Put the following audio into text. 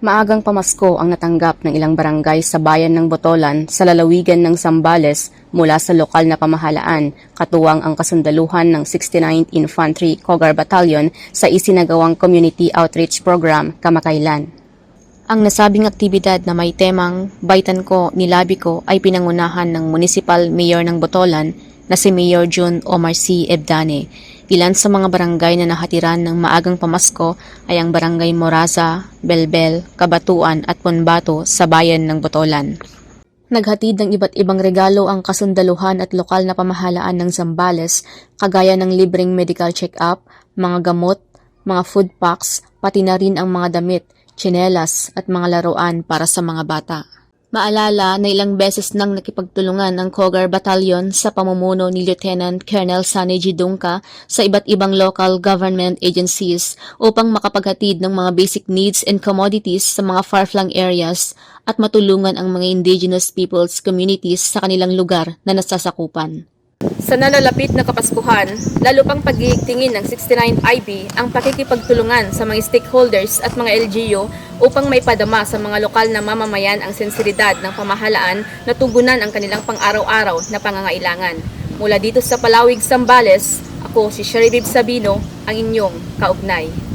Maagang pamasko ang natanggap ng ilang barangay sa bayan ng Botolan sa lalawigan ng Zambales mula sa lokal na pamahalaan, katuwang ang kasundaluhan ng 69th Infantry Cogar Battalion sa isinagawang Community Outreach Program kamakailan. Ang nasabing aktibidad na may temang Baitan ko, Nilabi ko ay pinangunahan ng Municipal Mayor ng Botolan na si Mayor June Omar C. Ebdane. Ilan sa mga barangay na nahatiran ng maagang pamasko ay ang Barangay Moraza, Belbel, Kabatuan at Ponbato sa bayan ng Botolan. Naghatid ng iba't ibang regalo ang kasundaluhan at lokal na pamahalaan ng Zambales, kagaya ng libreng medical check-up, mga gamot, mga food packs, pati na rin ang mga damit, tsinelas at mga laruan para sa mga bata. Maalala na ilang beses nang nakipagtulungan ang Cogar Battalion sa pamumuno ni Lieutenant Colonel Sunny G. Sa iba't ibang local government agencies upang makapaghatid ng mga basic needs and commodities sa mga far-flung areas at matulungan ang mga indigenous peoples communities sa kanilang lugar na nasasakupan. Sa nalalapit na Kapaskuhan, lalo pang pagigtingin ng 69 IB ang pakikipagtulungan sa mga stakeholders at mga LGU upang may padama sa mga lokal na mamamayan ang sensibilidad ng pamahalaan na tugunan ang kanilang pang-araw-araw na pangangailangan. Mula dito sa Palawig, Sambales, ako si Sherry Bib Sabino, ang inyong kaugnay.